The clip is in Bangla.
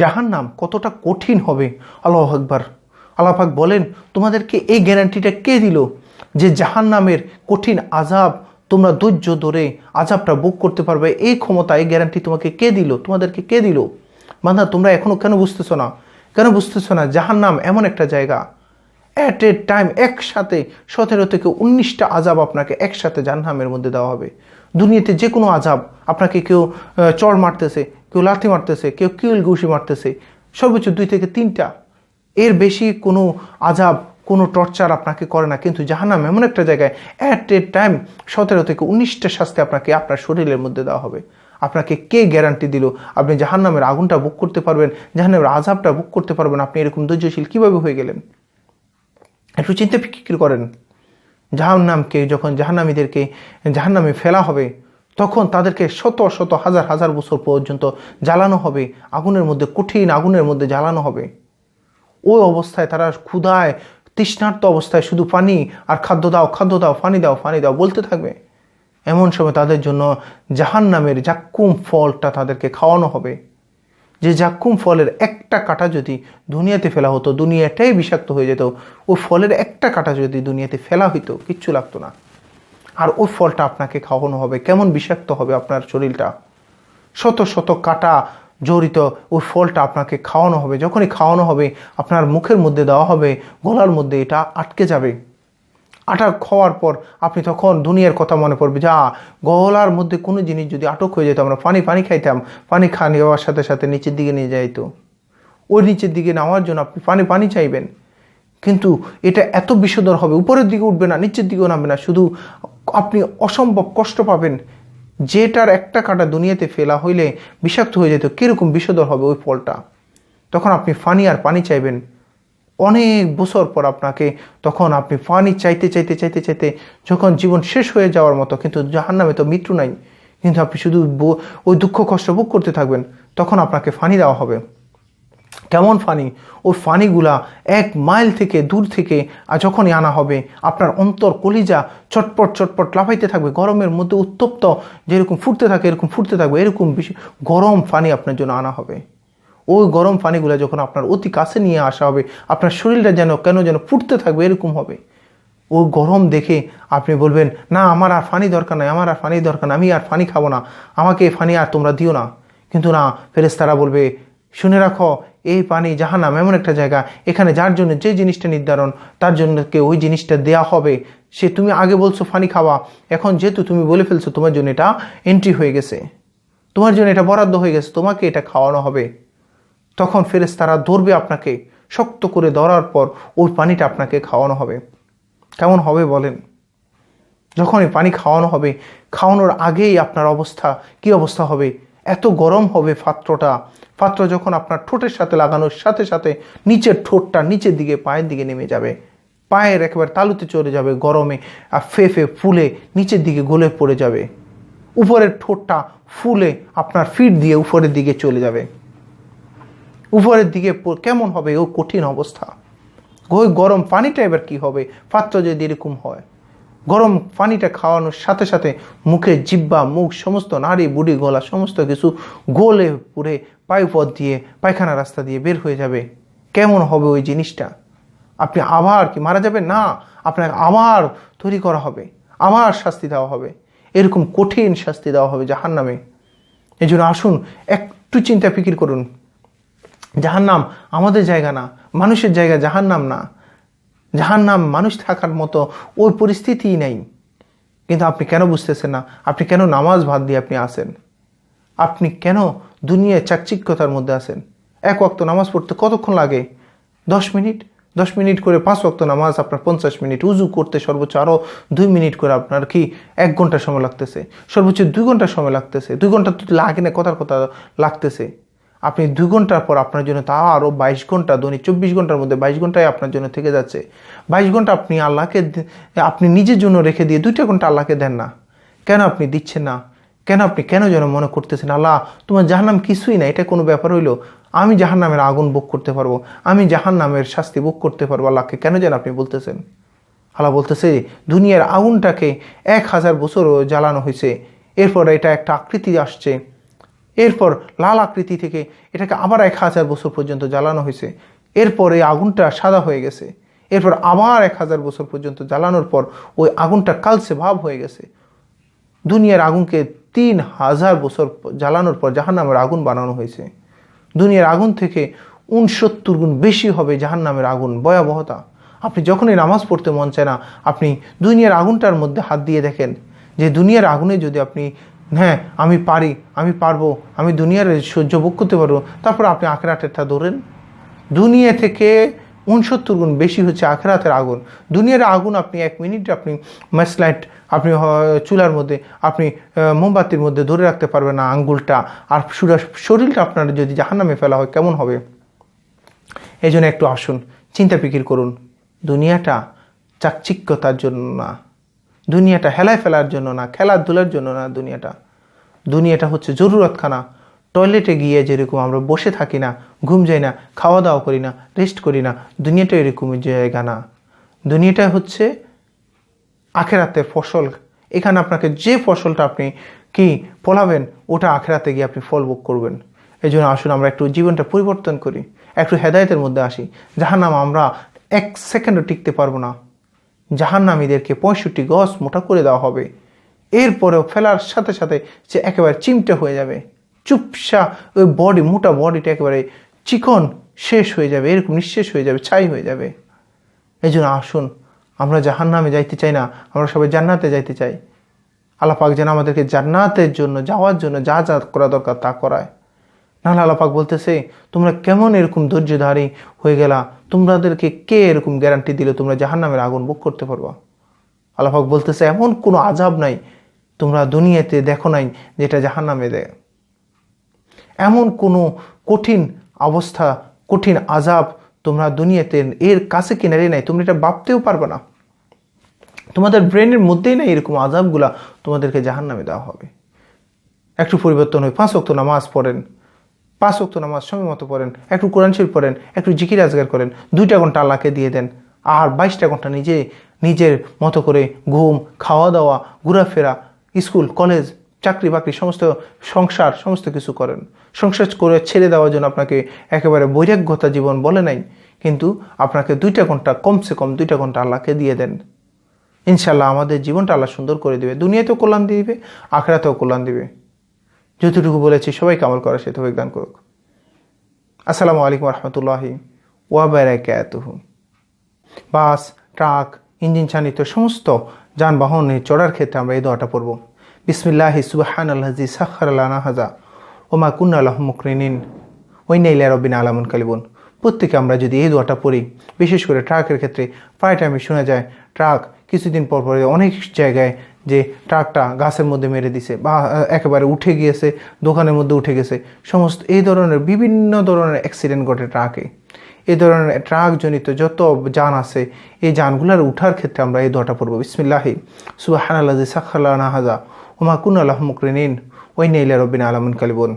জাহান নাম কতটা কঠিন হবে? আল্লাহ আকবার। আল্লাহ পাক বলেন, তোমাদেরকে এই গ্যারান্টিটা কে দিল যে জাহান নামের কঠিন আজাব তোমরা ধৈর্য ধরে আজাবটা বুক করতে পারবে? এই ক্ষমতা, এই গ্যারান্টি তোমাকে কে দিল? তোমাদেরকে কে দিল? বান্ধা তোমরা এখনও কেন বুঝতেছো না? কেন বুঝতেছো না? জাহান নাম এমন একটা জায়গা। অ্যাট এ টাইম একসাথে সতেরো থেকে উনিশটা আজাব আপনাকে একসাথে জাহান্নামের মধ্যে দেওয়া হবে। দুনিয়াতে যে কোনো আজাব আপনাকে কেউ চড় মারতেছে। কেউ লাথি মারতেছে, কেউ কিউল ঘুষি মারতেছে, সর্বোচ্চ দুই থেকে তিনটা। এর বেশি কোনো আজাব কোনো টর্চার আপনাকে করে না। কিন্তু জাহান্নাম এমন একটা জায়গায় অ্যাট এ টাইম সতেরো থেকে উনিশটা শাস্তি আপনাকে আপনার শরীরের মধ্যে দেওয়া হবে। আপনাকে কে গ্যারান্টি দিল? আপনি জাহান্নামের আগুনটা বুক করতে পারবেন, জাহান্নামের আজাবটা বুক করতে পারবেন। আপনি এরকম ধৈর্যশীল কীভাবে হয়ে গেলেন? একটু চিন্তা ফিকির করেন। জাহান্নামকে, যখন জাহান্নামীদেরকে, জাহান্নামে ফেলা হবে তখন তাদেরকে শত শত হাজার হাজার বছর পর্যন্ত জ্বালানো হবে, আগুনের মধ্যে, কঠিন আগুনের মধ্যে জ্বালানো হবে। ওই অবস্থায় তারা ক্ষুধায়, তৃষ্ণার্ত অবস্থায় শুধু পানি আর খাদ্য দাও খাদ্য দাও, পানি দাও পানি দাও বলতে থাকবে। এমন সময় তাদের জন্য জাহান নামের জাক্কুম ফলটা তাদেরকে খাওয়ানো হবে। যে জাক্কুম ফলের একটা কাঁটা যদি দুনিয়াতে ফেলা হতো, দুনিয়াটাই বিষাক্ত হয়ে যেত ওই ফলের একটা কাঁটা যদি দুনিয়াতে ফেলা হইতো, কিচ্ছু লাগতো না। আর ওই ফলটা আপনাকে খাওয়ানো হবে। কেমন বিষাক্ত হবে আপনার শরীরটা? শত শত কাটা জড়িত ওই ফলটা আপনাকে খাওয়ানো হবে। যখনই খাওয়ানো হবে, আপনার মুখের মধ্যে দেওয়া হবে, গলার মধ্যে এটা আটকে যাবে। আটা খাওয়ার পর আপনি তখন দুনিয়ার কথা মনে পড়বে যা গলার মধ্যে কোনো জিনিস যদি আটক হয়ে যেত, আমরা পানি পানি খাইতাম। পানি খাওয়া নেওয়ার সাথে সাথে নিচের দিকে নিয়ে যাইতো। ওই নিচের দিকে নেওয়ার জন্য আপনি পানি পানি চাইবেন। কিন্তু এটা এত বিষধর হবে, উপরের দিকে উঠবে না, নিচের দিকেও নামবে না। শুধু আপনি অসম্ভব কষ্ট পাবেন। যেটার একটা কাটা দুনিয়াতে ফেলা হইলে বিষাক্ত হয়ে যেত, কীরকম বিষধর হবে ওই ফলটা? তখন আপনি ফানি আর পানি চাইবেন। অনেক বছর পর আপনাকে, তখন আপনি পানি চাইতে চাইতে চাইতে চাইতে যখন জীবন শেষ হয়ে যাওয়ার মতো, কিন্তু জাহার জাহান্নামে তো মৃত্যু নাই। কিন্তু আপনি শুধু ওই দুঃখ, কষ্ট ভোগ করতে থাকবেন, তখন আপনাকে ফানি দেওয়া হবে। কেমন ফানি। ওই ফানিগুলা এক মাইল থেকে দূর থেকে আর যখনই আনা হবে, আপনার অন্তর কলিজা চটপট চটপট লাফাইতে থাকবে, গরমের মধ্যে উত্তপ্ত, যেরকম ফুটতে থাকে এরকম ফুটতে থাকবে, এরকম বেশি গরম ফানি আপনার জন্য আনা হবে। ওই গরম পানিগুলো যখন আপনার অতি কাছে নিয়ে আসা হবে, আপনার শরীরটা যেন, কেন যেন ফুটতে থাকবে এরকম হবে। ও গরম দেখে আপনি বলবেন, না, আমার আর ফানি দরকার নাই, আমার আর ফানি দরকার নাই, আমি আর ফানি খাব না, আমাকে ফানি আর তোমরা দিও না। কিন্তু না ফেরেস্তারা বলবে শুনে রাখো, এই পানি জাহান্নাম এমন একটা জায়গা। এখানে যার জন্য যে জিনিসটা নির্ধারণ, তার জন্য কে ওই জিনিসটা দেয়া হবে? সে তুমি আগে বলছো ফানি খাওয়া। এখন যেহেতু তুমি বলে ফেলছো, তোমার জন্য এটা এন্ট্রি হয়ে গেছে। তোমার জন্য এটা বরাদ্দ হয়ে গেছে, তোমাকে এটা খাওয়ানো হবে। তখন ফেরেস তারা ধরবে আপনাকে, শক্ত করে ধরার পর ওই পানিটা আপনাকে খাওয়ানো হবে। কেমন হবে বলেন? যখনই পানি খাওয়ানো হবে, খাওয়ানোর আগেই আপনার অবস্থা, কি অবস্থা হবে? এত গরম হবে পাত্রটা। পাত্র যখন আপনার ঠোঁটের সাথে লাগানোর সাথে সাথে নিচের ঠোঁটটা নিচের দিকে পায়ের দিকে নেমে যাবে, পায়ের একেবারে তালুতে চলে যাবে গরমে আর ফেফে ফুলে নিচের দিকে গলে পড়ে যাবে। উপরের ঠোঁটটা ফুলে আপনার ফিট দিয়ে উপরের দিকে চলে যাবে। উপরের দিকে কেমন হবে? ও কঠিন অবস্থা। গরম পানিটা এবার কি হবে? পাত্র যদি এরকম হয় গরম পানিটা খাওয়ানোর সাথে সাথে মুখে জিব্বা, মুখ, সমস্ত নাড়ি, বুড়ি, গলা, সমস্ত কিছু গোলে পুরে পায়ুপথ দিয়ে, পায়খানা রাস্তা দিয়ে বের হয়ে যাবে। কেমন হবে ওই জিনিসটা? আপনি আবার কি মারা যাবে না, আপনাকে আবার তৈরি করা হবে, আবার শাস্তি দেওয়া হবে। এরকম কঠিন শাস্তি দেওয়া হবে জাহান্নামে। এই জন্য আসুন, একটু চিন্তা, ফিকির করুন। জাহান্নাম আমাদের জায়গা না, মানুষের জায়গা জাহান্নাম না। জাহান্নাম মানুষ থাকার মতো ওই পরিস্থিতিই নেই। কিন্তু আপনি কেন বুঝতেছেন না? আপনি কেন নামাজ ভাত দিয়ে আপনি আসেন? আপনি কেন দুনিয়ায় চাকচিক্যতার মধ্যে আছেন? এক ওয়াক্ত নামাজ পড়তে কতক্ষণ লাগে? দশ মিনিট? দশ মিনিট করে পাঁচ ওয়াক্ত নামাজ আপনার পঞ্চাশ মিনিট। উজু করতে সর্বোচ্চ আরও দুই মিনিট করে আপনার কি এক ঘণ্টা সময় লাগতেছে? সর্বোচ্চ দুই ঘণ্টা সময় লাগতেছে। দুই ঘণ্টা তো লাগে না, কথার কথা লাগতেছে। আপনি দুই ঘণ্টার পর আপনার জন্য তা আরও বাইশ ঘণ্টা, দৈনিক চব্বিশ ঘণ্টার মধ্যে বাইশ ঘন্টায় আপনার জন্য থেকে যাচ্ছে। বাইশ ঘণ্টা আপনি আল্লাহকে আপনি নিজের জন্য রেখে দিয়ে দুইটা ঘণ্টা আল্লাহকে দেন না। কেন আপনি দিচ্ছেন না? কেন আপনি কেন যেন মনে করতেছেন, আল্লাহ, তোমার জাহান্নাম কিছুই না, এটা কোনো ব্যাপার হইল? আমি জাহান্নামের আগুন বুক করতে পারব, আমি জাহান্নামের শাস্তি বুক করতে পারব আল্লাহকে, কেন যেন আপনি বলতেছেন? আল্লাহ বলতেছে, দুনিয়ার আগুনটাকে এক হাজার বছরও জ্বালানো হয়েছে এরপর এটা একটা আকৃতি আসছে। এরপর লাল আকৃতি থেকে এটাকে আবার এক হাজার বছর পর্যন্ত জ্বালানো হয়েছে। এরপর এই আগুনটা সাদা হয়ে গেছে। এরপর আবার এক হাজার বছর পর্যন্ত জ্বালানোর পর ওই আগুনটা কালসে ভাব হয়ে গেছে। দুনিয়ার আগুনকে তিন হাজার বছর জ্বালানোর পর জাহান্নামের আগুন বানানো হয়েছে। দুনিয়ার আগুন থেকে উনসত্তর গুণ বেশি হবে জাহান্নামের আগুন, ভয়াবহতা। আপনি যখনই নামাজ পড়তে মন চায় না, আপনি দুনিয়ার আগুনটার মধ্যে হাত দিয়ে দেখেন যে দুনিয়ার আগুনে যদি আপনি হ্যাঁ আমি পারি, আমি পারব, আমি দুনিয়ার সহ্য ভোগ করতে পারব। তারপর আপনি আখেরাটেরটা ধরেন। দুনিয়া থেকে উনসত্তর গুণ বেশি হচ্ছে আখেরাতের আগুন। দুনিয়ার আগুন আপনি এক মিনিট আপনি ম্যাসলাইট, আপনি চুলার মধ্যে, আপনি মোমবাতির মধ্যে ধরে রাখতে পারবেন না আঙ্গুলটা। আর সুরা- শরীরটা আপনার যদি জাহান্নামে ফেলা হয়, কেমন হবে? এই জন্য একটু আসুন, চিন্তা ফিকির করুন। দুনিয়াটা চাকচিক্যতার জন্য না। দুনিয়াটা হেলায় ফেলার জন্য না, খেলাধুলার জন্য না দুনিয়াটা। দুনিয়াটা হচ্ছে জরুরতখানা। টয়লেটে গিয়ে যেরকম আমরা বসে থাকি না, ঘুম যাই না খাওয়া দাওয়া করি না, রেস্ট করি না, দুনিয়াটা এরকমই জায়গা না। দুনিয়াটা হচ্ছে আখেরাতের ফসল। এখানে আপনাকে যে ফসলটা আপনি কি ফলাবেন, ওটা আখেরাতে গিয়ে আপনি ফল ভোগ করবেন। এই জন্য আসুন আমরা একটু জীবনটা পরিবর্তন করি, একটু হেদায়তের মধ্যে আসি। জাহান্নাম আমরা এক সেকেন্ডও টিকতে পারব না। জাহান্নামীদেরকে পঁয়ষট্টি গজ মোটা করে দেওয়া হবে। এরপরেও ফেলার সাথে সাথে সে একেবারে চিমটে হয়ে যাবে। চুপসা ওই বডি, মোটা বডিটা একেবারে চিকন শেষ হয়ে যাবে, এরকম নিঃশেষ হয়ে যাবে, ছাই হয়ে যাবে। এই জন্য আসুন, আমরা জাহান্নামে যাইতে চাই না, আমরা সবাই জান্নাতে যাইতে চাই। আল্লাহ পাক যেন আমাদেরকে জান্নাতের জন্য, যাওয়ার জন্য যা যা করা দরকার তা করায়। নাহলে আল্লাহ পাক বলতেছে, তোমরা কেমন এরকম ধৈর্যধারী হয়ে গেলা? তোমাদেরকে কে এরকম গ্যারান্টি দিলে? তোমরা জাহান্নামের আগুন বুক করতে পারবা? আল্লাহ পাক বলতেছে, এমন কোনো আজাব নাই। তোমরা দুনিয়াতে দেখো নাই যেটা জাহান্নামে দেয়। এমন কোনো কঠিন অবস্থা, কঠিন আজাব তোমরা দুনিয়াতে এর কাছে কিনারে নাই। তোমরা এটা ভাবতেও পারবে না। তোমাদের ব্রেনের মধ্যেই না এরকম আজাবগুলা তোমাদেরকে জাহান নামে দেওয়া হবে। একটু পরিবর্তন হয় পাঁচ অক্ত নামাজ পড়েন। পাঁচ অক্ত নামাজ, সময় মতো পড়েন, একটু কোরআন শরীফ পড়েন, একটু জিকির আজগার করেন, দুইটা ঘণ্টা আল্লাহকে দিয়ে দেন, আর বাইশটা ঘণ্টা নিজে, নিজের মতো করে ঘুম খাওয়া দাওয়া ঘোরাফেরা, স্কুল, কলেজ চাকরি বাকরি সমস্ত সংসার, সমস্ত কিছু করেন। সংসার করে ছেড়ে দেওয়ার জন্য আপনাকে একেবারে বৈরাগ্যতা জীবন বলে নাই, কিন্তু আপনাকে দুইটা ঘণ্টা, কমসে কম দুইটা ঘণ্টা আল্লাহকে দিয়ে দেন। ইনশাল্লাহ আমাদের জীবনটা আল্লাহ সুন্দর করে দেবে, দুনিয়াতেও কল্যাণ দিবে আখড়াতেও কল্যাণ দিবে। যতটুকু বলেছি, সবাইকে আমল করা সে তৌফিক দান করুক। আসসালামু আলাইকুম রহমতুল্লাহি ওয়াবারাকাতুহু। বাস, ট্রাক, ইঞ্জিন চালিত সমস্ত যানবাহনে চড়ার ক্ষেত্রে আমরা এই দোয়াটা পড়ব। বিসমিল্লাহি সুবাহান আল্লাহি সাখার আল্লাহ হাজা ওমা কুন্না আল্লাহ মুকরিনিন। ওইনাইলা রবিন আলামুন কালিবুন। প্রত্যেকে আমরা যদি এই দোয়াটা পড়ি, বিশেষ করে ট্রাকের ক্ষেত্রে প্রায় টাইমে শোনা যায়, ট্রাক কিছুদিন পর পরে অনেক জায়গায় যে ট্রাকটা গাছের মধ্যে মেরে দিছে বা একেবারে উঠে গিয়েছে, দোকানের মধ্যে উঠে গেছে, সমস্ত এই ধরনের বিভিন্ন ধরনের অ্যাক্সিডেন্ট ঘটে ট্রাকে। এই ধরনের ট্রাক জনিত যত যান আছে, এই যানগুলোর উঠার ক্ষেত্রে আমরা এই দোয়াটা পড়ব। বিসমিল্লাহি। সুবাহান আল্লাহ সাক্ষাল্লাহ হাজা ওমা কুন আল্লাহ মুকরিন ওই নেইলা রবিন আলমিন কালিবন।